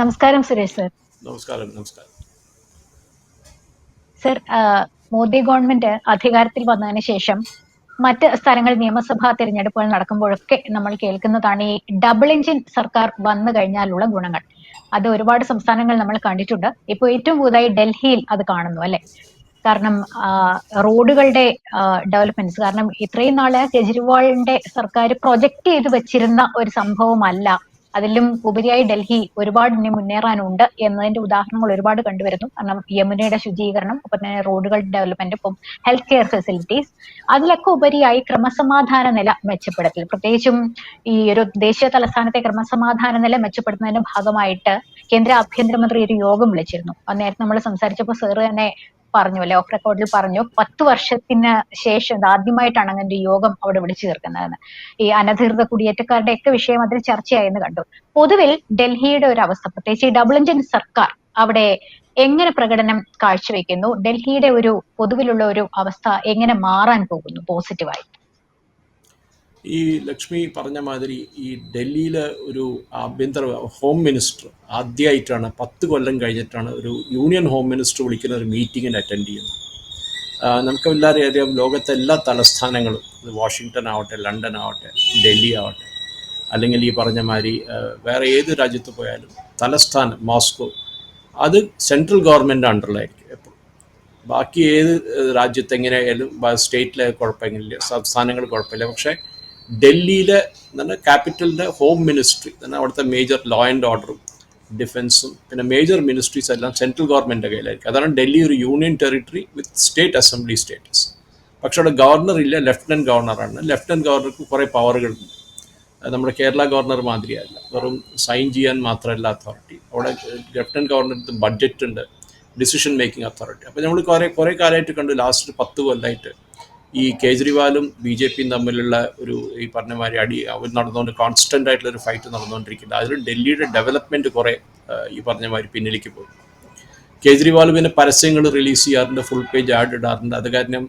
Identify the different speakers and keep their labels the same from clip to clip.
Speaker 1: നമസ്കാരം സുരേഷ് സർ.
Speaker 2: നമസ്കാരം നമസ്കാരം.
Speaker 1: സർ മോദി ഗവൺമെന്റ് അധികാരത്തിൽ വന്നതിന് ശേഷം മറ്റ് സ്ഥലങ്ങളിൽ നിയമസഭാ തിരഞ്ഞെടുപ്പുകൾ നടക്കുമ്പോഴൊക്കെ നമ്മൾ കേൾക്കുന്നതാണ് ഈ ഡബിൾ എഞ്ചിൻ സർക്കാർ വന്നു കഴിഞ്ഞാലുള്ള ഗുണങ്ങൾ. അത് ഒരുപാട് സംസ്ഥാനങ്ങൾ നമ്മൾ കണ്ടിട്ടുണ്ട്. ഇപ്പോൾ ഏറ്റവും പുതുതായി ഡൽഹിയിൽ അത് കാണുന്നു അല്ലെ? കാരണം റോഡുകളുടെ ഡെവലപ്മെന്റ്സ് കാരണം ഇത്രയും നാൾ കെജ്രിവാളിന്റെ സർക്കാർ പ്രൊജക്ട് ചെയ്ത് വെച്ചിരുന്ന ഒരു സംഭവമല്ല അതിലും ഉപരിയായി ഡൽഹി ഒരുപാട് ഇനി മുന്നേറാനുണ്ട് എന്നതിന്റെ ഉദാഹരണങ്ങൾ ഒരുപാട് കണ്ടുവരുന്നു. കാരണം യമുനയുടെ ശുചീകരണം ഒപ്പം തന്നെ റോഡുകളുടെ ഡെവലപ്മെന്റ് ഇപ്പം ഹെൽത്ത് കെയർ ഫെസിലിറ്റീസ് അതിലൊക്കെ ഉപരിയായി ക്രമസമാധാന നില മെച്ചപ്പെടുത്തൽ. പ്രത്യേകിച്ചും ഈ ഒരു ദേശീയ തലസ്ഥാനത്തെ ക്രമസമാധാന നില മെച്ചപ്പെടുത്തുന്നതിന്റെ ഭാഗമായിട്ട് കേന്ദ്ര ആഭ്യന്തരമന്ത്രി ഒരു യോഗം വിളിച്ചിരുന്നു. അന്നേരത്തെ നമ്മൾ സംസാരിച്ചപ്പോൾ സാറ് തന്നെ പറഞ്ഞു അല്ലെ ഓഫ് റെക്കോർഡിൽ പറഞ്ഞു പത്ത് വർഷത്തിന് ശേഷം ആദ്യമായിട്ടാണ് അങ്ങനെ ഒരു യോഗം അവിടെ വിളിച്ചു ചേർക്കുന്നതെന്ന് ഈ അനധികൃത കുടിയേറ്റക്കാരുടെ ഒക്കെ വിഷയം അതിൽ ചർച്ചയായെന്ന് കണ്ടു. പൊതുവിൽ ഡൽഹിയുടെ ഒരു അവസ്ഥ പ്രത്യേകിച്ച് ഈ ഡബിൾ എഞ്ചിൻ സർക്കാർ അവിടെ എങ്ങനെ പ്രകടനം കാഴ്ചവെക്കുന്നു ഡൽഹിയുടെ ഒരു പൊതുവിലുള്ള ഒരു അവസ്ഥ എങ്ങനെ മാറാൻ പോകുന്നു പോസിറ്റീവായി
Speaker 2: ഈ ലക്ഷ്മി പറഞ്ഞ മാതിരി ഈ ഡൽഹിയിലെ ഒരു ആഭ്യന്തര ഹോം മിനിസ്റ്റർ ആദ്യമായിട്ടാണ് പത്ത് കൊല്ലം കഴിഞ്ഞിട്ടാണ് ഒരു യൂണിയൻ ഹോം മിനിസ്റ്റർ വിളിക്കുന്ന ഒരു മീറ്റിങ്ങിന് അറ്റൻഡ് ചെയ്യുന്നത്. നമുക്ക് എല്ലാവരും അറിയാം ലോകത്തെ എല്ലാ തലസ്ഥാനങ്ങളും വാഷിങ്ടൺ ആവട്ടെ ലണ്ടൻ ആവട്ടെ ഡൽഹി ആവട്ടെ അല്ലെങ്കിൽ ഈ പറഞ്ഞ മാതിരി വേറെ ഏത് രാജ്യത്ത് പോയാലും തലസ്ഥാനം മോസ്കോ അത് സെൻട്രൽ ഗവൺമെന്റ് അണ്ടറിലായിരിക്കും എപ്പോഴും. ബാക്കി ഏത് രാജ്യത്തെങ്ങനെയായാലും സ്റ്റേറ്റിലെ കുഴപ്പമില്ല സംസ്ഥാനങ്ങൾ കുഴപ്പമില്ല. പക്ഷേ ഡൽഹിയിലെ എന്താണ് ക്യാപിറ്റലിന്റെ ഹോം മിനിസ്ട്രി എന്നാൽ അവിടുത്തെ മേജർ ലോ ആൻഡ് ഓർഡറും ഡിഫൻസും പിന്നെ മേജർ മിനിസ്ട്രീസ് എല്ലാം സെൻട്രൽ ഗവൺമെന്റിന്റെ കയ്യിലായിരിക്കും. അതാണ് ഡൽഹി ഒരു union territory with state assembly status പക്ഷേ അവിടെ ഗവർണർ ഇല്ല ലെഫ്റ്റനന്റ് ഗവർണറാണ് ലെഫ്റ്റനന്റ് ഗവർണർക്ക് കുറേ പവറുകളുണ്ട് നമ്മുടെ കേരള ഗവർണർ മാതിരിയല്ല. വെറും സൈൻ ചെയ്യാൻ മാത്രമല്ല അതോറിറ്റി അവിടെ ലെഫ്റ്റനന്റ് ഗവർണർക്ക് ബഡ്ജറ്റ് ഉണ്ട് ഡിസിഷൻ മേക്കിംഗ് അതോറിറ്റി അപ്പോൾ നമ്മൾ കുറേ കുറേ കാലമായിട്ട് കണ്ടു. ലാസ്റ്റ് പത്ത് കൊല്ലമായിട്ട് ഈ കേജ്രിവാളും ബി ജെ പിയും തമ്മിലുള്ള ഒരു ഈ പറഞ്ഞ മാതിരി അടി അവർ നടന്നുകൊണ്ട് കോൺസ്റ്റന്റ് ആയിട്ടുള്ള ഒരു ഫൈറ്റ് നടന്നുകൊണ്ടിരിക്കുന്നത് അതിൽ ഡൽഹിയുടെ ഡെവലപ്മെന്റ് കുറേ ഈ പറഞ്ഞ മാതിരി പിന്നിലേക്ക് പോയി. കേജ്രിവാൾ പിന്നെ പരസ്യങ്ങൾ റിലീസ് ചെയ്യാറുണ്ട് ഫുൾ പേജ് ആഡ് ഇടാറുണ്ട്. അത് കാരണം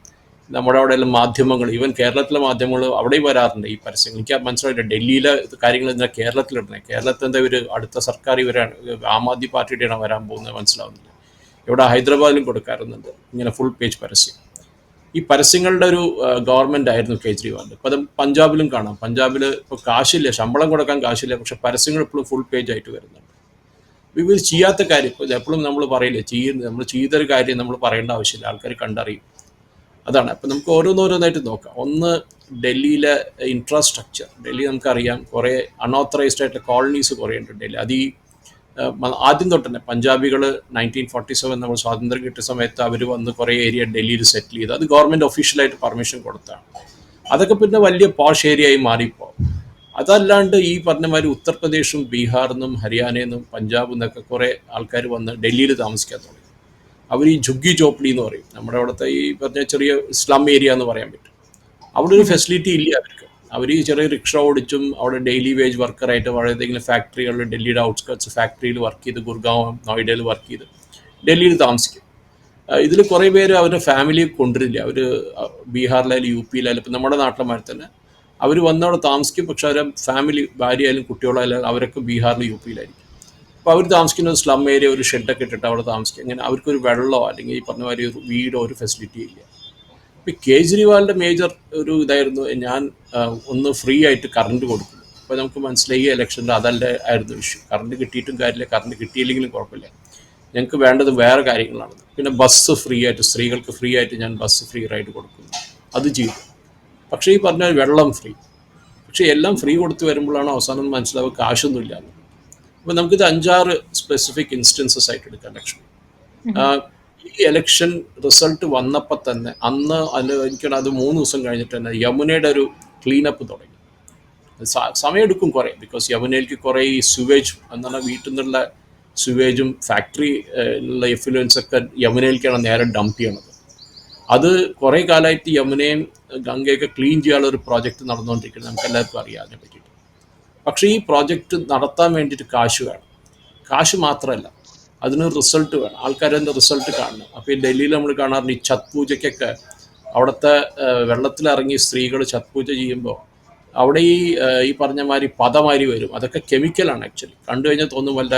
Speaker 2: നമ്മുടെ അവിടെയുള്ള മാധ്യമങ്ങൾ ഈവൻ കേരളത്തിലെ മാധ്യമങ്ങൾ അവിടെയും വരാറുണ്ട് ഈ പരസ്യങ്ങൾ. എനിക്ക് മനസ്സിലായില്ല ഡൽഹിയിലെ കാര്യങ്ങൾ ഇന്ന കേരളത്തിലിടണേ കേരളത്തിൽ എന്താ ഒരു അടുത്ത സർക്കാർ ഇവരാണ് ആം ആദ്മി പാർട്ടിയുടെയാണ് വരാൻ പോകുന്നത് മനസ്സിലാവുന്നില്ല. ഇവിടെ ഹൈദരാബാദിലും കൊടുക്കാറുണ്ട് ഇങ്ങനെ ഫുൾ പേജ് പരസ്യം. ഈ പരസ്യങ്ങളുടെ ഒരു ഗവൺമെന്റ് ആയിരുന്നു കേജ്രിവാൾ ഇപ്പം അത് പഞ്ചാബിലും കാണാം. പഞ്ചാബിൽ ഇപ്പോൾ കാശില്ല ശമ്പളം കൊടുക്കാൻ കാശില്ല പക്ഷെ പരസ്യങ്ങൾ ഇപ്പോഴും ഫുൾ പേജ് ആയിട്ട് വരുന്നുണ്ട്. ഇവർ ചെയ്യാത്ത കാര്യം ഇപ്പോൾ എപ്പോഴും നമ്മൾ പറയില്ല ചെയ്യുന്ന നമ്മൾ ചെയ്തൊരു കാര്യം നമ്മൾ പറയേണ്ട ആവശ്യമില്ല ആൾക്കാർ കണ്ടറിയും. അതാണ്. അപ്പം നമുക്ക് ഓരോന്നോരോന്നായിട്ട് നോക്കാം. ഒന്ന് ഡൽഹിയിലെ ഇൻഫ്രാസ്ട്രക്ചർ ഡൽഹി നമുക്കറിയാം കുറേ അൺഓത്തറൈസ്ഡ് ആയിട്ടുള്ള കോളനീസ് കുറേ ഉണ്ട് ഡൽഹി അത് ഈ ആദ്യം തൊട്ട് തന്നെ പഞ്ചാബികൾ നയന്റീൻ ഫോർട്ടി സെവൻ നമ്മൾ സ്വാതന്ത്ര്യം കിട്ടിയ സമയത്ത് അവർ വന്ന് കുറേ ഏരിയ ഡൽഹിയിൽ സെറ്റിൽ ചെയ്ത് അത് ഗവൺമെന്റ് ഒഫീഷ്യലായിട്ട് പെർമിഷൻ കൊടുത്താണ്. അതൊക്കെ പിന്നെ വലിയ പോഷ് ഏരിയ ആയി മാറിപ്പോൾ അതല്ലാണ്ട് ഈ പറഞ്ഞ മാതിരി ഉത്തർപ്രദേശും ഹരിയാനയിൽ നിന്നും പഞ്ചാബിൽ നിന്നൊക്കെ കുറേ ആൾക്കാർ വന്ന് ഡൽഹിയിൽ താമസിക്കാൻ തുടങ്ങി. അവർ ഈ ജുഗ്ഗി ചോപ്ലി എന്ന് പറയും. നമ്മുടെ അവിടുത്തെ ഈ പറഞ്ഞ ചെറിയ സ്ലം ഏരിയ എന്ന് പറയാൻ പറ്റും. അവിടെ ഒരു ഫെസിലിറ്റി ഇല്ല അവർക്ക്. അവർ ചെറിയ റിക്ഷ ഓടിച്ചും അവിടെ ഡെയിലി വേജ് വർക്കറായിട്ട് വളരെ ഏതെങ്കിലും ഫാക്ടറികളിൽ ഡൽഹിയുടെ ഔട്ട്സ്കട്ട്സ് ഫാക്ടറിയിൽ വർക്ക് ചെയ്ത് ഗുർഗാവ് നോയിഡയിൽ വർക്ക് ചെയ്ത് ഡൽഹിയിൽ താമസിക്കും. ഇതിൽ കുറേ പേര് അവരുടെ ഫാമിലി കൊണ്ടുവരില്ല. അവർ ബീഹാറിലായാലും യു പിയിലായാലും ഇപ്പം നമ്മുടെ നാട്ടിലമാർ തന്നെ അവർ വന്നവിടെ താമസിക്കും പക്ഷെ അവരുടെ ഫാമിലി ഭാര്യയായാലും കുട്ടികളായാലും അവരൊക്കെ ബീഹാറിൽ യു പിയിലായിരിക്കും അപ്പോൾ അവർ താമസിക്കുന്ന ഒരു സ്ലം ഏരിയ ഒരു ഷെഡൊക്കെ ഇട്ടിട്ട് അവിടെ താമസിക്കും. അങ്ങനെ അവർക്കൊരു വെള്ളമോ അല്ലെങ്കിൽ ഈ പറഞ്ഞ മാതിരി ഒരു വീടോ ഒരു ഫെസിലിറ്റി ഇല്ല. ഇപ്പോൾ കേജ്രിവാളിന്റെ മേജർ ഒരു ഇതായിരുന്നു. ഞാൻ ഒന്ന് ഫ്രീ ആയിട്ട് കറണ്ട് കൊടുക്കും അപ്പോൾ നമുക്ക് മനസ്സിലായി ഈ ഇലക്ഷനിൽ അതല്ല ആയിരുന്നു ഇഷ്യൂ കറണ്ട് കിട്ടിയിട്ടും കാര്യമില്ല. കറണ്ട് കിട്ടിയില്ലെങ്കിലും കുഴപ്പമില്ല. ഞങ്ങൾക്ക് വേണ്ടത് വേറെ കാര്യങ്ങളാണ്. പിന്നെ ബസ് ഫ്രീ ആയിട്ട് സ്ത്രീകൾക്ക് ഫ്രീ ആയിട്ട് ഞാൻ ബസ് ഫ്രീ റൈഡ് കൊടുക്കുന്നു. അത് ചെയ്തു. പക്ഷേ ഈ പറഞ്ഞ വെള്ളം ഫ്രീ പക്ഷേ എല്ലാം ഫ്രീ കൊടുത്ത് വരുമ്പോഴാണ് അവസാനം മനസ്സിലാവുക കാശൊന്നുമില്ല അപ്പോൾ നമുക്കിത് അഞ്ചാറ് സ്പെസിഫിക് ഇൻസ്റ്റൻസസ് ആയിട്ട് എടുക്കാം ലക്ഷ്മി. ഈ ഇലക്ഷൻ റിസൾട്ട് വന്നപ്പോൾ തന്നെ അന്ന് അതിന് എനിക്കാണ് അത് മൂന്ന് ദിവസം കഴിഞ്ഞിട്ട് തന്നെ യമുനയുടെ ഒരു ക്ലീനപ്പ് തുടങ്ങി. സമയമെടുക്കും കുറേ ബിക്കോസ് യമുനയിലേക്ക് കുറേ ഈ സുവേജ് എന്നുള്ള വീട്ടിൽ നിന്നുള്ള സുവേജും ഫാക്ടറി ഉള്ള എഫ്ലുവൻസ് ഒക്കെ യമുനയിലേക്കാണ് നേരെ ഡംപ് ചെയ്യണത്. അത് കുറേ കാലമായിട്ട് യമുനയും ഗംഗയൊക്കെ ക്ലീൻ ചെയ്യാനുള്ള ഒരു പ്രോജക്റ്റ് നടന്നുകൊണ്ടിരിക്കുന്നത് നമുക്ക് എല്ലാവർക്കും അറിയാം അതിനെ പറ്റിയിട്ട്. പക്ഷേ ഈ പ്രോജക്റ്റ് നടത്താൻ വേണ്ടിയിട്ട് കാശ് വേണം. കാശ് മാത്രമല്ല അതിന് റിസൾട്ട് വേണം. ആൾക്കാരതിന്റെ റിസൾട്ട് കാണണം അപ്പോൾ ഈ ഡൽഹിയിൽ നമ്മൾ കാണാറുണ്ട് ഈ ഛത് പൂജയ്ക്കൊക്കെ അവിടുത്തെ വെള്ളത്തിലിറങ്ങി സ്ത്രീകൾ ഛത് പൂജ ചെയ്യുമ്പോൾ അവിടെ ഈ ഈ പറഞ്ഞ മാതിരി പദമാതിരി വരും. അതൊക്കെ കെമിക്കലാണ് ആക്ച്വലി കണ്ടു കഴിഞ്ഞാൽ തോന്നും വല്ല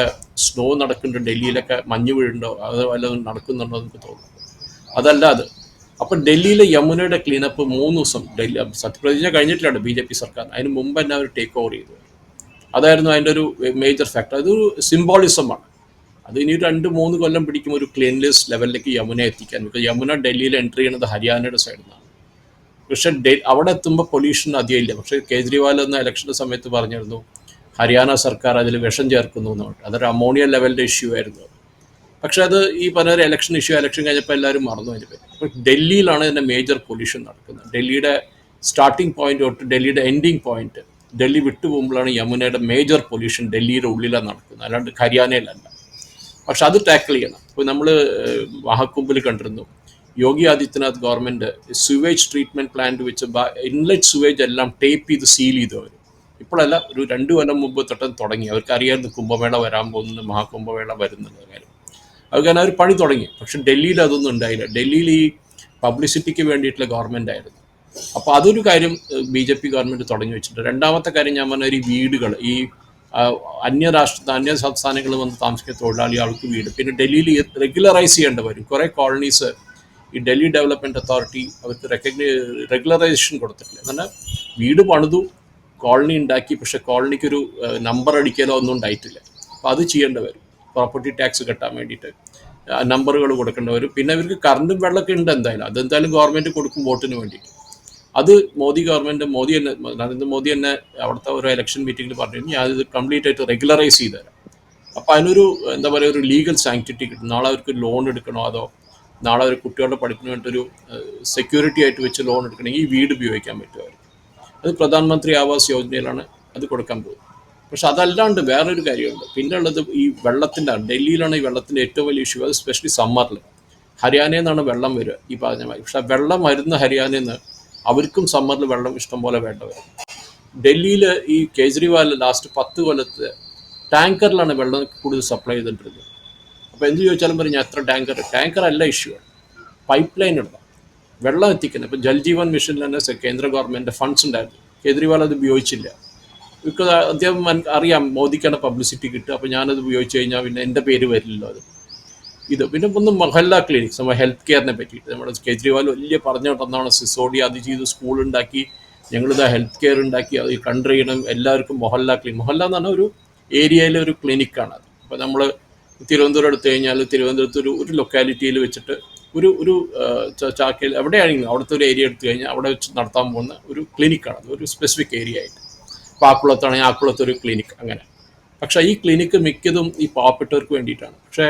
Speaker 2: സ്നോ നടക്കുന്നുണ്ട് ഡൽഹിയിലൊക്കെ മഞ്ഞ് വീഴുണ്ടോ അത് വല്ലതും നടക്കുന്നുണ്ടോ എന്ന് തോന്നും. അതല്ല അത്. അപ്പം ഡൽഹിയിലെ യമുനയുടെ ക്ലീനപ്പ് മൂന്ന് ദിവസം ഡൽഹി സത്യപ്രതിജ്ഞ കഴിഞ്ഞിട്ടില്ല ബി ജെ പി സർക്കാർ അതിന് മുമ്പ് തന്നെ അവർ ടേക്ക് ഓവർ ചെയ്തു. അതായിരുന്നു അതിന്റെ ഒരു മേജർ ഫാക്ടർ അതൊരു സിംബോളിസമാണ് അത് ഇനി രണ്ട് മൂന്ന് കൊല്ലം പിടിക്കും ഒരു ക്ലീൻലെസ് ലെവലിലേക്ക് യമുന എത്തിക്കാൻ. ബിക്കോസ് യമുന ഡൽഹിയിൽ എൻട്രി ചെയ്യുന്നത് ഹരിയാനയുടെ സൈഡിൽ നിന്നാണ് പക്ഷെ അവിടെ എത്തുമ്പോൾ പൊല്യൂഷൻ അധികം ഇല്ല. പക്ഷേ കേജ്രിവാൾ എന്ന ഇലക്ഷന്റെ സമയത്ത് പറഞ്ഞിരുന്നു ഹരിയാന സർക്കാർ അതിൽ വിഷം ചേർക്കുന്നു എന്ന് പറഞ്ഞു അതൊരു അമോണിയ ലെവലിന്റെ ഇഷ്യൂ ആയിരുന്നു. പക്ഷേ അത് ഈ പറഞ്ഞ ഇലക്ഷൻ ഇഷ്യൂ ഇലക്ഷൻ കഴിഞ്ഞപ്പോൾ എല്ലാവരും മറന്നു അതിന് പേര്. അപ്പോൾ ഡൽഹിയിലാണ് ഇതിന്റെ മേജർ പൊല്യൂഷൻ നടക്കുന്നത്. ഡൽഹിയുടെ സ്റ്റാർട്ടിംഗ് പോയിന്റ് തൊട്ട് ഡൽഹിയുടെ എൻഡിങ് പോയിന്റ് ഡൽഹി വിട്ടുപോകുമ്പോഴാണ് യമുനയുടെ മേജർ പൊല്യൂഷൻ ഡൽഹിയുടെ ഉള്ളിലാണ് നടക്കുന്നത്. അല്ലാണ്ട് ഹരിയാനയിലല്ല. പക്ഷെ അത് ടാക്കിൾ ചെയ്യണം. ഇപ്പോൾ നമ്മൾ വാഹക്കുമ്പിൽ കണ്ടിരുന്നു. Yogi Adityanath government sewage treatment plant വെച്ച് ഇൻലെറ്റ് സുവേജ് എല്ലാം ടേപ്പ് ചെയ്ത് സീൽ ചെയ്തു അവർ ഇപ്പോഴല്ല ഒരു രണ്ട് കൊല്ലം മുമ്പ് തൊട്ട് തുടങ്ങി. അവർക്ക് അറിയാമായിരുന്നു കുംഭമേള വരാൻ പോകുന്നത് മഹാകുംഭമേള വരുന്നുള്ള കാര്യം. അത് കാരണം അവർ പണി തുടങ്ങി. പക്ഷെ ഡൽഹിയിൽ അതൊന്നും ഉണ്ടായില്ല. ഡൽഹിയിൽ ഈ പബ്ലിസിറ്റിക്ക് വേണ്ടിയിട്ടുള്ള ഗവൺമെന്റ് ആയിരുന്നു. അപ്പോൾ അതൊരു കാര്യം ബി ജെ പി ഗവൺമെന്റ് തുടങ്ങി വെച്ചിട്ടുണ്ട്. രണ്ടാമത്തെ കാര്യം ഞാൻ പറഞ്ഞ ഈ വീടുകൾ ഈ അന്യരാഷ്ട്ര അന്യ സംസ്ഥാനങ്ങളിൽ വന്ന് താമസിക്കുന്ന തൊഴിലാളി ആൾക്ക് വീട്. പിന്നെ ഡൽഹിയിൽ റെഗുലറൈസ് ചെയ്യേണ്ടി വരും. കുറേ കോളനീസ് ഈ ഡൽഹി ഡെവലപ്മെന്റ് അതോറിറ്റി അവർക്ക് റെക്കഗ്നൈ റെഗുലറൈസേഷൻ കൊടുത്തിട്ടില്ല. എന്നാൽ വീട് പണിതു കോളനി ഉണ്ടാക്കി പക്ഷെ കോളനിക്കൊരു നമ്പർ അടിക്കലോ ഒന്നും ഉണ്ടായിട്ടില്ല. അപ്പോൾ അത് ചെയ്യേണ്ടി വരും. പ്രോപ്പർട്ടി ടാക്സ് കെട്ടാൻ വേണ്ടിയിട്ട് നമ്പറുകൾ കൊടുക്കേണ്ടി വരും. പിന്നെ ഇവർക്ക് കറണ്ടും വെള്ളമൊക്കെ ഉണ്ട് എന്തായാലും. അതെന്തായാലും ഗവൺമെന്റ് കൊടുക്കും വോട്ടിന് വേണ്ടിയിട്ട്. അത് മോദി ഗവൺമെന്റ് മോദി തന്നെ നരേന്ദ്രമോദി തന്നെ അവിടുത്തെ ഒരു ഇലക്ഷൻ മീറ്റിംഗിൽ പറഞ്ഞു ഞാൻ ഇത് കംപ്ലീറ്റ് ആയിട്ട് റെഗുലറൈസ് ചെയ്ത് തരാം. അപ്പം അതിനൊരു എന്താ പറയുക ഒരു ലീഗൽ സാങ്ക്ടിറ്റി കിട്ടും. നാളെ അവർക്ക് ലോൺ എടുക്കണോ അതോ നാളെ ഒരു കുട്ടികളുടെ പഠിപ്പിന് വേണ്ടിയിട്ടൊരു സെക്യൂരിറ്റി ആയിട്ട് വെച്ച് ലോൺ എടുക്കണമെങ്കിൽ ഈ വീട് ഉപയോഗിക്കാൻ പറ്റുമായിരുന്നു അത് പ്രധാനമന്ത്രി ആവാസ് യോജനയിലാണ് അത് കൊടുക്കാൻ പോകുന്നത്. പക്ഷെ അതല്ലാണ്ട് വേറൊരു കാര്യമുണ്ട്. പിന്നെ ഉള്ളത് ഈ വെള്ളത്തിന്റെ ഡൽഹിയിലാണ് ഈ വെള്ളത്തിന്റെ ഏറ്റവും വലിയ ഇഷ്യൂ അത് സ്പെഷ്യലി സമ്മറിൽ ഹരിയാനയിൽ നിന്നാണ് വെള്ളം വരിക ഈ പറഞ്ഞ മാതിരി. പക്ഷെ വെള്ളം വരുന്ന ഹരിയാനയിൽ നിന്ന് അവർക്കും സമ്മറിൽ വെള്ളം ഇഷ്ടം പോലെ വേണ്ട വരും ഡൽഹിയിൽ ഈ കേജ്രിവാൾ ലാസ്റ്റ് പത്ത് കൊല്ലത്ത് ടാങ്കറിലാണ് വെള്ളം കൂടുതൽ സപ്ലൈ ചെയ്തിട്ടിരുന്നത് അപ്പോൾ എന്ത് ചോദിച്ചാലും പറയും ഞാൻ എത്ര ടാങ്കർ ടാങ്കർ അല്ല ഇഷ്യൂ പൈപ്പ് ലൈൻ ഇടണം വെള്ളം എത്തിക്കുന്നത്. ഇപ്പം ജൽജീവൻ മിഷനിൽ തന്നെ കേന്ദ്ര ഗവൺമെന്റ് ഫണ്ട്സ് ഉണ്ടായിരുന്നു. കേജ്രിവാൾ അത് ഉപയോഗിച്ചില്ല. ബിക്കോസ് അദ്ദേഹം അറിയാം മോദിക്കാണ് പബ്ലിസിറ്റി കിട്ടുക. അപ്പോൾ ഞാനത് ഉപയോഗിച്ച് കഴിഞ്ഞാൽ പിന്നെ എന്റെ പേര് വരില്ലല്ലോ അത്. ഇത് പിന്നെ ഒന്ന് മൊഹല്ല ക്ലിനിക്സ് നമ്മുടെ ഹെൽത്ത് കെയറിനെ പറ്റിയിട്ട്. നമ്മുടെ കേജ്രിവാൾ വലിയ പറഞ്ഞിട്ടുണ്ടെന്നാണ് സിസോഡി അത് ചെയ്ത് സ്കൂൾ ഉണ്ടാക്കി ഞങ്ങളിത് ഹെൽത്ത് കെയർ ഉണ്ടാക്കി അത് കണ്ടർ ചെയ്യണം എല്ലാവർക്കും മൊഹല്ല ക്ലിനിക് മൊഹല്ല എന്ന് പറഞ്ഞാൽ ഒരു ഏരിയയിലെ ഒരു ക്ലിനിക്കാണ് അത്. അപ്പോൾ നമ്മൾ തിരുവനന്തപുരം എടുത്തു കഴിഞ്ഞാൽ തിരുവനന്തപുരത്ത് ഒരു ഒരു ലൊക്കാലിറ്റിയിൽ വെച്ചിട്ട് ഒരു ഒരു ചാക്കയിൽ എവിടെയാണെങ്കിലും അവിടുത്തെ ഒരു ഏരിയ എടുത്തു കഴിഞ്ഞാൽ അവിടെ വെച്ച് നടത്താൻ പോകുന്ന ഒരു ക്ലിനിക്കാണ് അത് ഒരു സ്പെസിഫിക് ഏരിയ ആയിട്ട്. ഇപ്പോൾ ആക്കുളത്താണെങ്കിൽ ആക്കുളത്ത് ഒരു ക്ലിനിക് അങ്ങനെ. പക്ഷേ ഈ ക്ലിനിക്ക് മിക്കതും ഈ പാവപ്പെട്ടവർക്ക് വേണ്ടിയിട്ടാണ്. പക്ഷേ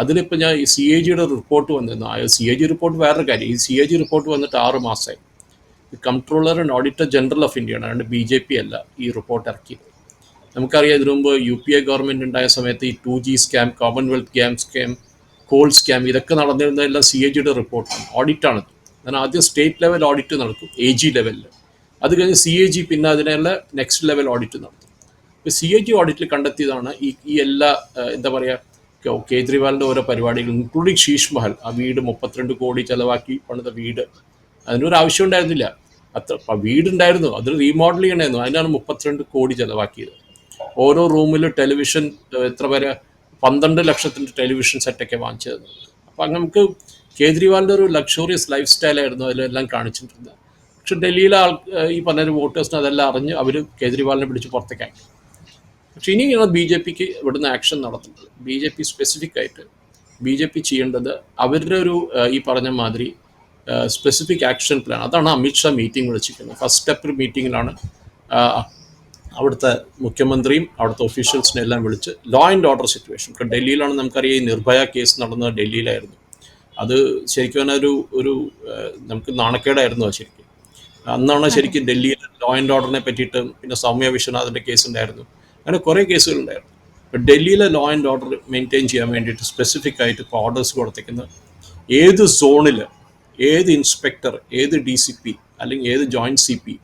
Speaker 2: അതിലിപ്പോൾ ഞാൻ ഈ സി എ ജിയുടെ റിപ്പോർട്ട് വന്നിരുന്നു. ആ സി എ ജി റിപ്പോർട്ട് വേറൊരു കാര്യം. ഈ സി എ ജി റിപ്പോർട്ട് വന്നിട്ട് ആറ് മാസമായി controller and auditor general of ഇന്ത്യയാണ് അതുകൊണ്ട് ബി ജെ പി അല്ല ഈ റിപ്പോർട്ട് ഇറക്കിയത്. നമുക്കറിയാം ഇതിനു മുമ്പ് യു പി എ ഗവൺമെന്റ് ഉണ്ടായ സമയത്ത് ഈ two G scam commonwealth game scam coal scam ഇതൊക്കെ നടന്നിരുന്നതെല്ലാം സി എ ജിയുടെ റിപ്പോർട്ടാണ് ഓഡിറ്റാണ് കാരണം ആദ്യം സ്റ്റേറ്റ് ലെവൽ ഓഡിറ്റ് നടക്കും എ ജി ലെവലിൽ അത് കഴിഞ്ഞ് സി എ ജി പിന്നെ അതിനുള്ള നെക്സ്റ്റ് ലെവൽ ഓഡിറ്റ് നടത്തും. ഇപ്പോൾ സി എ ജി ഓഡിറ്റിൽ കണ്ടെത്തിയതാണ് ഈ ഈ എല്ലാ എന്താ പറയുക കേജ്രിവാളിന്റെ ഓരോ പരിപാടികൾ ഇൻക്ലൂഡിങ് ശീഷ് മഹൽ. ആ വീട് മുപ്പത്തിരണ്ട് കോടി ചെലവാക്കി പണിത വീട്. അതിനൊരു ആവശ്യം ഉണ്ടായിരുന്നില്ല. അത്ര വീട് വീടുണ്ടായിരുന്നു. അത് റീമോഡൽ ചെയ്യണമായിരുന്നു. അതിനാണ് മുപ്പത്തിരണ്ട് കോടി ചെലവാക്കിയത്. ഓരോ റൂമിലും ടെലിവിഷൻ എത്ര വരെ പന്ത്രണ്ട് ലക്ഷത്തിന്റെ ടെലിവിഷൻ സെറ്റൊക്കെ വാങ്ങിച്ചത്. അപ്പം നമുക്ക് കേജ്രിവാളിന്റെ ഒരു ലക്ഷറിയസ് ലൈഫ് സ്റ്റൈലായിരുന്നു അതിലെല്ലാം കാണിച്ചിട്ടുണ്ട്. പക്ഷെ ഡൽഹിയിലെ ആൾ ഈ പറഞ്ഞ വോട്ടേഴ്സിന് അതെല്ലാം അറിഞ്ഞ് അവർ കേജ്രിവാളിനെ പിടിച്ച് പുറത്തേക്കാക്കി പക്ഷെ ഇനിയാണ് ബി ജെ പിക്ക് ഇവിടുന്ന് ആക്ഷൻ നടത്തുന്നത്. ബി ജെ പി സ്പെസിഫിക് ആയിട്ട് ബി ജെ പി ചെയ്യേണ്ടത് അവരുടെ ഒരു ഈ പറഞ്ഞ മാതിരി സ്പെസിഫിക് ആക്ഷൻ പ്ലാൻ അതാണ് അമിത്ഷാ മീറ്റിംഗ് വിളിച്ചിരിക്കുന്നത് ഫസ്റ്റ് സ്റ്റെപ്പ് മീറ്റിങ്ങിലാണ് അവിടുത്തെ മുഖ്യമന്ത്രിയും അവിടുത്തെ ഒഫീഷ്യൽസിനെ എല്ലാം വിളിച്ച് ലോ ആൻഡ് ഓർഡർ സിറ്റുവേഷൻ ഇപ്പോൾ ഡൽഹിയിലാണ് നമുക്കറിയാം ഈ നിർഭയ കേസ് നടന്നത് ഡൽഹിയിലായിരുന്നു. അത് ശരിക്കും പറഞ്ഞാൽ ഒരു ഒരു നമുക്ക് നാണക്കേടായിരുന്നു അത് ശരിക്കും. അന്നാണ് ശരിക്കും ഡൽഹിയിൽ ലോ ആൻഡ് ഓർഡറിനെ പറ്റിയിട്ട് പിന്നെ സൗമ്യ വിശ്വനാഥിന്റെ കേസ് ഉണ്ടായിരുന്നു. അങ്ങനെ കുറേ കേസുകളുണ്ടായിരുന്നു ഇപ്പം ഡൽഹിയിലെ ലോ ആൻഡ് ഓർഡർ മെയിന്റെയിൻ ചെയ്യാൻ വേണ്ടിയിട്ട് സ്പെസിഫിക് ആയിട്ട് ഇപ്പോൾ ഓർഡേഴ്സ് കൊടുത്തേക്കുന്നത് ഏത് സോണിൽ ഏത് ഇൻസ്പെക്ടർ ഏത് ഡി സി പി അല്ലെങ്കിൽ ഏത് ജോയിന്റ് സി പി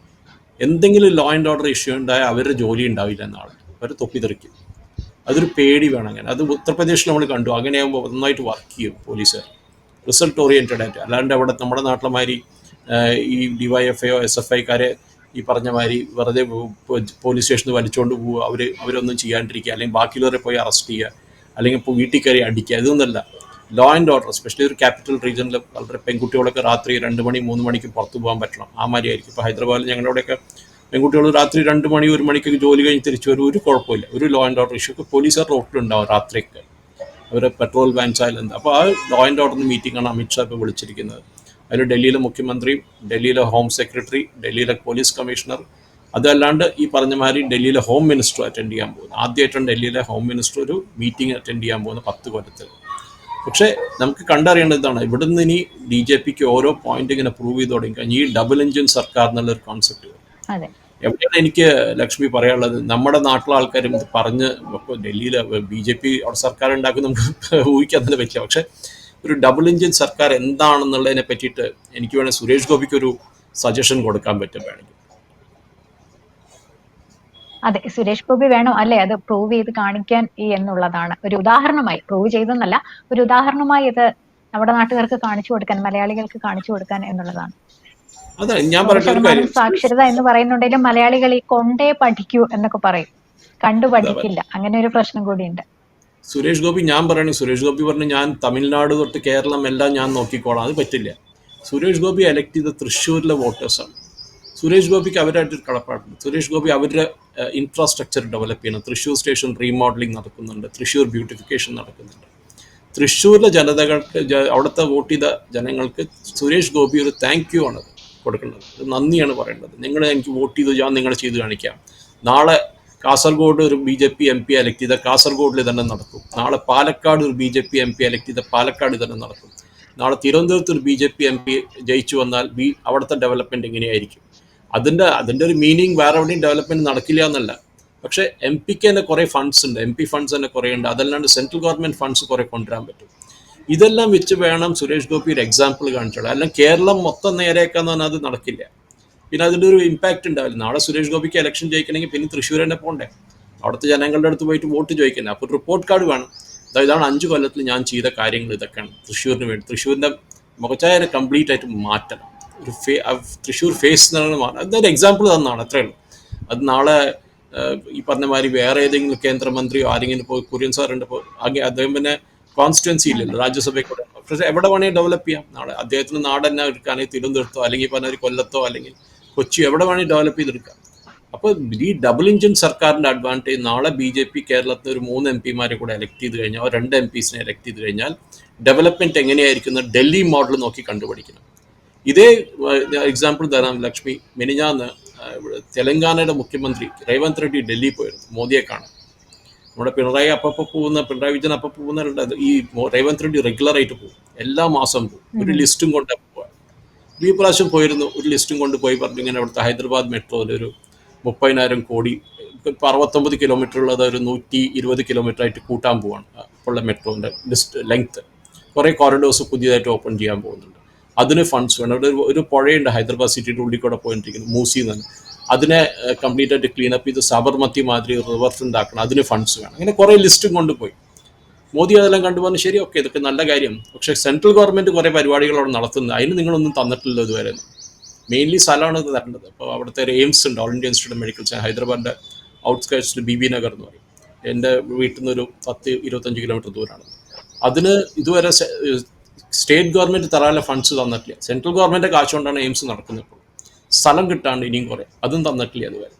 Speaker 2: എന്തെങ്കിലും ലോ ആൻഡ് ഓർഡർ ഇഷ്യൂ ഉണ്ടായാൽ അവരുടെ ജോലി ഉണ്ടാവില്ല എന്നാണ്. അവർ തൊപ്പിതെറിക്കും അതൊരു പേടി വേണം അങ്ങനെ. അത് ഉത്തർപ്രദേശിൽ നമ്മൾ കണ്ടു. അങ്ങനെയാകുമ്പോൾ നന്നായിട്ട് വർക്ക് ചെയ്യും പോലീസുകാർ. റിസൾട്ട് ഓറിയന്റഡ് ആയിട്ട്. അല്ലാണ്ട് അവിടെ നമ്മുടെ നാട്ടിലെ മാതിരി ഈ ഡിവൈഎഫ്ഐയോ എസ് എഫ് ഐക്കാരെ ഈ പറഞ്ഞ മാതിരി വെറുതെ പോലീസ് സ്റ്റേഷനിൽ വലിച്ചുകൊണ്ട് പോവുക. അവർ അവരൊന്നും ചെയ്യാണ്ടിരിക്കുക. അല്ലെങ്കിൽ ബാക്കിയുള്ളവരെ പോയി അറസ്റ്റ് ചെയ്യുക. അല്ലെങ്കിൽ ഇപ്പോൾ വീട്ടിൽ കയറി അടിക്കുക. ഇതൊന്നല്ല ലോ ആൻഡ് ഓർഡർ സ്പെഷ്യലി ഒരു ക്യാപിറ്റൽ റീജിയനിൽ വളരെ പെൺകുട്ടികളൊക്കെ രാത്രി രണ്ട് മണി മൂന്ന് മണിക്ക് പുറത്തു പോകാൻ പറ്റണം. ആ മാതിരി ആയിരിക്കും. ഇപ്പോൾ ഹൈദരാബാദിൽ ഞങ്ങളുടെ അവിടെയൊക്കെ പെൺകുട്ടികൾ രാത്രി രണ്ട് മണി ഒരു മണിക്കൊക്കെ ജോലി കഴിഞ്ഞ് തിരിച്ചു വരും. ഒരു കുഴപ്പമില്ല. ഒരു ലോ ആൻഡ് ഓർഡർ ഇഷ്യൂ പോലീസുകാർ റോട്ടിലുണ്ടാവും രാത്രിയൊക്കെ. അവരെ പെട്രോൾ വാൻസ് ആയാലും എന്താ. അപ്പോൾ ആ ലോ ആൻഡ് ഓർഡറിന് മീറ്റിംഗാണ് അമിത്ഷാ ഇപ്പോൾ വിളിച്ചിരിക്കുന്നത്. അതിൽ ഡൽഹിയിലെ മുഖ്യമന്ത്രി ഡൽഹിയിലെ ഹോം സെക്രട്ടറി ഡൽഹിയിലെ പോലീസ് കമ്മീഷണർ അതല്ലാണ്ട് ഈ പറഞ്ഞ മാതിരി ഡൽഹിയിലെ ഹോം മിനിസ്റ്റർ അറ്റൻഡ് ചെയ്യാൻ പോകുന്നത് ആദ്യമായിട്ടാണ് ഡൽഹിയിലെ ഹോം മിനിസ്റ്റർ ഒരു മീറ്റിംഗ് അറ്റൻഡ് ചെയ്യാൻ പോകുന്നത് പത്ത് കൊല്ലത്തിൽ. പക്ഷേ നമുക്ക് കണ്ടറിയേണ്ടത് ഇതാണ്. ഇവിടുന്ന് ഇനി ബി ജെ പിക്ക് ഓരോ പോയിന്റ് ഇങ്ങനെ പ്രൂവ് ചെയ്ത് തുടങ്ങി കഴിഞ്ഞ് ഈ ഡബിൾ എഞ്ചിൻ സർക്കാർ എന്നുള്ളൊരു കോൺസെപ്റ്റ് എവിടെയാണ് എനിക്ക് ലക്ഷ്മി പറയാനുള്ളത്? നമ്മുടെ നാട്ടിലെ ആൾക്കാരും പറഞ്ഞ് ഇപ്പോൾ ഡൽഹിയിൽ ബി ജെ പി അവിടെ സർക്കാർ ഉണ്ടാക്കും നമുക്ക് ഊഹിക്കാൻ തന്നെ പറ്റില്ല. പക്ഷെ ഒരു ഡബിൾ എഞ്ചിൻ സർക്കാർ എന്താണെന്നുള്ളതിനെ പറ്റിയിട്ട് എനിക്ക് വേണേൽ സുരേഷ് ഗോപിക്ക് ഒരു സജഷൻ കൊടുക്കാൻ പറ്റും വേണമെങ്കിൽ.
Speaker 1: അതെ സുരേഷ് ഗോപി വേണം? അല്ലെ? അത് പ്രൂവ് ചെയ്ത് കാണിക്കാൻ ഈ എന്നുള്ളതാണ്. ഒരു ഉദാഹരണമായി പ്രൂവ് ചെയ്തെന്നല്ല ഒരു ഉദാഹരണമായി ഇത് നമ്മുടെ നാട്ടുകാർക്ക് കാണിച്ചു കൊടുക്കാൻ മലയാളികൾക്ക് കാണിച്ചു കൊടുക്കാൻ എന്നുള്ളതാണ്. സാക്ഷരത എന്ന് പറയുന്നുണ്ടെങ്കിലും മലയാളികൾ ഈ കൊണ്ടേ പഠിക്കൂ എന്നൊക്കെ പറയും. കണ്ടു പഠിക്കില്ല. അങ്ങനെ ഒരു പ്രശ്നം കൂടിയുണ്ട്.
Speaker 2: സുരേഷ് ഗോപി ഞാൻ പറയണേ സുരേഷ് ഗോപി പറഞ്ഞു ഞാൻ തമിഴ്നാട് തൊട്ട് കേരളം എല്ലാം ഞാൻ നോക്കിക്കോളാം അത് പറ്റില്ല. സുരേഷ് ഗോപി എലക്ട് ചെയ്ത തൃശ്ശൂരിലെ വോട്ടേഴ്സാണ് സുരേഷ് ഗോപിക്ക് അവരായിട്ടൊരു കടപ്പാടുണ്ട് സുരേഷ് ഗോപി അവരുടെ ഇൻഫ്രാസ്ട്രക്ചർ ഡെവലപ്പ് ചെയ്യണം തൃശ്ശൂർ സ്റ്റേഷൻ റീമോഡലിംഗ് നടക്കുന്നുണ്ട് തൃശ്ശൂർ ബ്യൂട്ടിഫിക്കേഷൻ നടക്കുന്നുണ്ട്. തൃശ്ശൂരിലെ ജനതകൾക്ക് അവിടുത്തെ വോട്ട് ചെയ്ത ജനങ്ങൾക്ക് സുരേഷ് ഗോപി ഒരു താങ്ക് യു ആണ് കൊടുക്കേണ്ടത് നന്ദിയാണ് പറയേണ്ടത്. നിങ്ങൾ എനിക്ക് വോട്ട് ചെയ്തു ഞാൻ നിങ്ങളെ ചെയ്തു കാണിക്കാം. നാളെ കാസർഗോഡ് ഒരു B J P M P elect ചെയ്ത കാസർഗോഡിൽ തന്നെ നടക്കും. നാളെ പാലക്കാട് ഒരു B J P M P elect ചെയ്ത പാലക്കാട് തന്നെ നടക്കും. നാളെ തിരുവനന്തപുരത്ത് ഒരു B J P M P ജയിച്ചു വന്നാൽ ബി അവിടുത്തെ ഡെവലപ്മെന്റ് എങ്ങനെയായിരിക്കും? അതിന്റെ അതിന്റെ ഒരു മീനിങ് വേറെ എവിടെയും ഡെവലപ്മെന്റ് നടക്കില്ല എന്നല്ല. പക്ഷേ എം പിക്ക് തന്നെ കുറേ ഫണ്ട്സ് ഉണ്ട്. എം പി ഫണ്ട്സ് തന്നെ കുറേ ഉണ്ട്. അതല്ലാണ്ട് സെൻട്രൽ ഗവൺമെന്റ് ഫണ്ട്സ് കുറേ കൊണ്ടുവരാൻ പറ്റും. ഇതെല്ലാം വെച്ച് വേണം സുരേഷ് ഗോപി ഒരു എക്സാമ്പിൾ കാണിച്ചോളാം അല്ലെങ്കിൽ കേരളം മൊത്തം നേരെയാക്കാന്ന് പറഞ്ഞാൽ അത് നടക്കില്ല. പിന്നെ അതിന്റെ ഒരു ഇമ്പാക്റ്റ് ഉണ്ടാവില്ല. നാളെ സുരേഷ് ഗോപിക്ക് ഇലക്ഷൻ ജയിക്കണമെങ്കിൽ പിന്നെ തൃശ്ശൂർ തന്നെ പോകണ്ടേ അവിടുത്തെ ജനങ്ങളുടെ അടുത്ത് പോയിട്ട് വോട്ട് ചോദിക്കണ്ടേ? അപ്പോൾ റിപ്പോർട്ട് കാർഡ് വേണം. ഇതാണ് അഞ്ച് കൊല്ലത്തിൽ ഞാൻ ചെയ്ത കാര്യങ്ങൾ ഇതൊക്കെയാണ്. തൃശ്ശൂരിന് വേണ്ടി. തൃശ്ശൂരിന്റെ മുഖച്ചായ കംപ്ലീറ്റ് ആയിട്ട് മാറ്റണം. ഒരു ഫേ തൃശ്ശൂർ ഫേസ് എന്നാണ് മാറണം അതൊരു എക്സാമ്പിൾ തന്നാണ്. അത്രേ ഉള്ളൂ. അത് നാളെ ഈ പറഞ്ഞ മാതിരി വേറെ ഏതെങ്കിലും കേന്ദ്രമന്ത്രിയോ ആരെങ്കിലും ഇപ്പോൾ കുര്യൻ സാറുണ്ട് ഇപ്പോൾ അദ്ദേഹം പിന്നെ കോൺസ്റ്റിറ്റ്വൻസി ഇല്ലല്ലോ രാജ്യസഭയിൽ കൂടെ. പക്ഷേ എവിടെ വേണമെങ്കിൽ ഡെവലപ്പ് ചെയ്യാം. നാളെ അദ്ദേഹത്തിന് നാടെന്നെ എടുക്കുകയാണെങ്കിൽ തിരുവനന്തപുരത്തോ അല്ലെങ്കിൽ പറഞ്ഞ ഒരു കൊല്ലത്തോ അല്ലെങ്കിൽ കൊച്ചി എവിടെ വേണമെങ്കിൽ ഡെവലപ്പ് ചെയ്തെടുക്കാം. അപ്പോൾ ഈ ഡബിൾ എഞ്ചിൻ സർക്കാരിന്റെ അഡ്വാന്റേജ് നാളെ ബി ജെ പി കേരളത്തിൽ ഒരു മൂന്ന് എം പിമാരെ കൂടെ എലക്ട് ചെയ്ത് കഴിഞ്ഞാൽ രണ്ട് എം പിസിനെ എലക്ട് ചെയ്ത് കഴിഞ്ഞാൽ ഡെവലപ്മെന്റ് എങ്ങനെയായിരിക്കും എന്ന് ഡൽഹി മോഡൽ നോക്കി കണ്ടുപിടിക്കണം. ഇതേ എക്സാമ്പിൾ തരാം ലക്ഷ്മി. മിനിഞ്ഞാന്ന് തെലങ്കാനയുടെ മുഖ്യമന്ത്രി രേവന്ത് റെഡ്ഡി ഡൽഹി പോയിരുന്നു മോദിയെ കാണാൻ. നമ്മുടെ പിണറായി അപ്പപ്പോൾ പോകുന്ന പിണറായി വിജയൻ അപ്പം പോകുന്ന ഈ രേവന്ത് റെഡ്ഡി റെഗുലറായിട്ട് പോകും. എല്ലാ മാസം പോകും. ഒരു ലിസ്റ്റും കൊണ്ട് ഈ പ്രാവശ്യം പോയിരുന്നു ഒരു ലിസ്റ്റും കൊണ്ട് പോയി പറഞ്ഞു ഇങ്ങനെ അവിടുത്തെ ഹൈദരാബാദ് മെട്രോയിൽ ഒരു മുപ്പതിനായിരം കോടി ഇപ്പം അറുപത്തൊമ്പത് കിലോമീറ്റർ ഉള്ളത് ഒരു നൂറ്റി ഇരുപത് കിലോമീറ്റർ ആയിട്ട് കൂട്ടാൻ പോവാണ്. ഉള്ള മെട്രോന്റെ ലിസ്റ്റ് ലെങ്ത്ത് കുറേ കോറിഡോഴ്സ് പുതിയതായിട്ട് ഓപ്പൺ ചെയ്യാൻ പോകുന്നുണ്ട്. അതിന് ഫണ്ട്സ് വേണം. അവിടെ ഒരു- പുഴയുണ്ട് ഹൈദരാബാദ് സിറ്റിയുടെ ഉള്ളിൽ കൂടെ പോയിട്ടിരിക്കുന്നത് മൂസി എന്ന് അതിനെ കംപ്ലീറ്റ് ആയിട്ട് ക്ലീൻ അപ്പ് ചെയ്ത് സബർമതി മാതിരി റിവർ ഉണ്ടാക്കണം അതിന് ഫണ്ട്സ് വേണം. അങ്ങനെ കുറേ ലിസ്റ്റും കൊണ്ടുപോയി മോദി അതെല്ലാം കണ്ടു ശരി ഓക്കെ ഇതൊക്കെ നല്ല കാര്യം. പക്ഷേ സെൻട്രൽ ഗവൺമെന്റ് കുറേ പരിപാടികൾ അവിടെ നടത്തുന്നത് അതിന് നിങ്ങളൊന്നും തന്നിട്ടില്ല ഇതുവരെ. മെയിൻലി സ്ഥലമാണ് ഇത് തരേണ്ടത്. അപ്പോൾ അവിടുത്തെ ഒരു എയിംസ് ഉണ്ട് all India institute medical science ഹൈദരാബാദിന്റെ ഔട്ട്സ്കേഴ്സിൽ ബി ബി നഗർ എന്ന് പറയും. എന്റെ വീട്ടിൽ നിന്ന് ഒരു പത്ത് ഇരുപത്തഞ്ച് കിലോമീറ്റർ ദൂരമാണ് അതിന് ഇതുവരെ സ്റ്റേറ്റ് ഗവൺമെന്റ് തരാനുള്ള ഫണ്ട്സ് തന്നിട്ടില്ല. സെൻട്രൽ ഗവൺമെന്റ് കാശ് കൊണ്ടാണ് എയിംസ് നടക്കുന്നത് ഇപ്പോൾ. സ്ഥലം കിട്ടാണ്ട് ഇനിയും കുറേ. അതും തന്നിട്ടില്ല അതുവരെ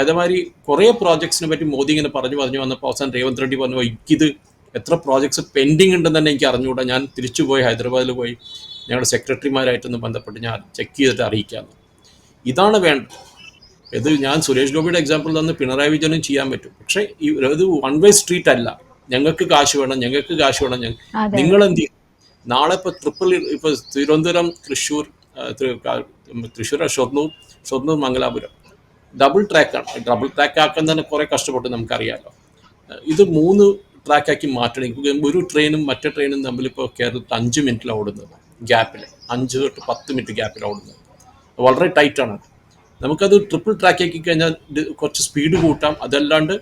Speaker 2: അതേമാതിരി കുറേ പ്രോജക്ട്സിനെ പറ്റി മോദി ഇങ്ങനെ പറഞ്ഞു പറഞ്ഞു വന്നപ്പോൾ അവസാനം രേവന്ത് റെഡ്ഡി പറഞ്ഞു എനിക്കിത് എത്ര പ്രോജക്ട്സ് പെൻഡിങ് ഉണ്ടെന്ന് തന്നെ എനിക്ക് അറിഞ്ഞുകൂടാ. ഞാൻ തിരിച്ചു പോയി ഹൈദരാബാദിൽ പോയി. ഞങ്ങളുടെ സെക്രട്ടറിമാരായിട്ടൊന്ന് ബന്ധപ്പെട്ട് ഞാൻ ചെക്ക് ചെയ്തിട്ട് അറിയിക്കാമെന്ന് ഇതാണ് വേണ്ടത്. ഇത് ഞാൻ സുരേഷ് ഗോപിയുടെ എക്സാമ്പിൾ തന്ന് പിണറായി വിജയനും ചെയ്യാൻ പറ്റും. പക്ഷേ ഈ ഇത് വൺ വേ സ്ട്രീറ്റ് അല്ല. ഞങ്ങൾക്ക് കാശ് വേണം ഞങ്ങൾക്ക് കാശ് വേണം
Speaker 1: ഞങ്ങൾ
Speaker 2: നിങ്ങൾ എന്ത് ചെയ്യും? നാളെ ഇപ്പൊ ട്രിപ്പിൾ ഇപ്പൊ തിരുവനന്തപുരം തൃശ്ശൂർ തൃശ്ശൂർ ഷൊർണൂർ ഷൊർണൂർ മംഗലാപുരം. ഡബിൾ ട്രാക്കാണ് ഡബിൾ ട്രാക്ക് ആക്കാൻ തന്നെ കുറെ കഷ്ടപ്പെട്ട് നമുക്കറിയാമല്ലോ ഇത് മൂന്ന് ട്രാക്കാക്കി മാറ്റണം ഒരു ട്രെയിനും മറ്റേ ട്രെയിനും തമ്മിൽ ഇപ്പോൾ കേരളത്തിൽ അഞ്ച് മിനിറ്റിലാണ് ഓടുന്നത് ഗ്യാപ്പിൽ അഞ്ച് തൊട്ട് പത്ത് മിനിറ്റ് ഗ്യാപ്പിലാണ് ഓടുന്നത്. വളരെ ടൈറ്റാണ് നമുക്കത് ട്രിപ്പിൾ ട്രാക്ക് ആക്കി കഴിഞ്ഞാൽ കുറച്ച് സ്പീഡ് കൂട്ടാം. അതല്ലാണ്ട്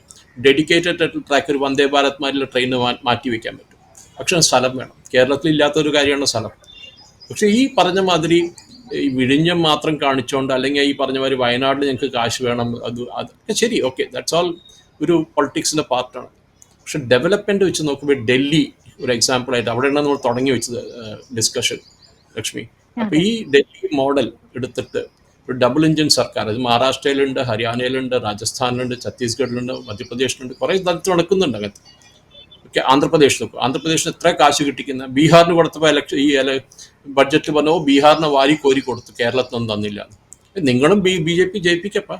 Speaker 2: ഡെഡിക്കേറ്റഡ് ആയിട്ടുള്ള ട്രാക്ക് ഒരു വന്ദേ ഭാരത് മാരിലെ ട്രെയിൻ മാറ്റി വെക്കാൻ പറ്റും. പക്ഷെ സ്ഥലം വേണം. കേരളത്തിൽ ഇല്ലാത്തൊരു കാര്യമാണ് സ്ഥലം. പക്ഷേ ഈ പറഞ്ഞ മാതിരി ഈ വിഴിഞ്ഞം മാത്രം കാണിച്ചുകൊണ്ട് അല്ലെങ്കിൽ ഈ പറഞ്ഞ മാതിരി വയനാട്ടിൽ ഞങ്ങൾക്ക് കാശ് വേണം അത് അത് ശരി ഓക്കെ ദാറ്റ്സ് ഓൾ ഒരു പൊളിറ്റിക്സിന്റെ പാർട്ടാണ് പക്ഷെ ഡെവലപ്മെന്റ് വെച്ച് നോക്കുമ്പോൾ ഡൽഹി ഒരു എക്സാമ്പിൾ ആയിട്ട് അവിടെയാണ് നമ്മൾ തുടങ്ങി വെച്ചത് ഡിസ്കഷൻ ലക്ഷ്മി. അപ്പോൾ ഈ ഡൽഹി മോഡൽ എടുത്തിട്ട് ഒരു ഡബിൾ എഞ്ചിൻ സർക്കാർ അത് മഹാരാഷ്ട്രയിലുണ്ട് ഹരിയാനയിലുണ്ട് രാജസ്ഥാനിലുണ്ട് ഛത്തീസ്ഗഡിലുണ്ട് മധ്യപ്രദേശിലുണ്ട് കുറേ സ്ഥലത്ത് നടക്കുന്നുണ്ട് അകത്ത്. ഒക്കെ ആന്ധ്രാപ്രദേശ് നോക്കും. ആന്ധ്രാപ്രദേശിന് എത്ര കാശ് കിട്ടിക്കുന്ന ബീഹാറിന് കൊടുത്തപ്പോൾ ഇലക്ഷൻ ഈ ബഡ്ജറ്റ് പറഞ്ഞു "ഓ, ബീഹാറിന് വാരി കോരി കൊടുത്തു കേരളത്തിനൊന്നും തന്നില്ല. നിങ്ങളും ബി ബി ജെ പി ജയിപ്പിക്കപ്പാ.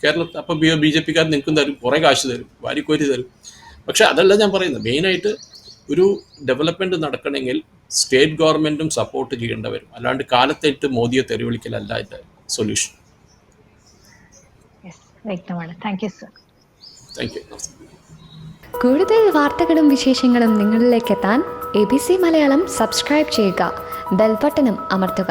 Speaker 2: കേരളത്തിൽ അപ്പോൾ ബി ജെ പിക്കാർ നിൽക്കും തരും കുറേ കാശ് തരും വാരി കോരി തരും. പക്ഷെ അതല്ല ഞാൻ പറയുന്നത്. മെയിനായിട്ട് ഒരു ഡെവലപ്മെന്റ് നടക്കണമെങ്കിൽ സ്റ്റേറ്റ് ഗവൺമെന്റും സപ്പോർട്ട് ചെയ്യേണ്ട വരും അല്ലാണ്ട് കാലത്തേറ്റ് മോദിയെ തെരുവിളിക്കലല്ല അതിന്റെ സൊല്യൂഷൻ
Speaker 1: യെസ് വ്യക്തമാണ്. Thank you sir
Speaker 2: thank you
Speaker 3: കൂടുതൽ വാർത്തകളും വിശേഷങ്ങളും നിങ്ങളിലേക്ക് എത്താൻ A B C Malayalam subscribe ചെയ്യുക. ബെൽബട്ടനും അമർത്തുക.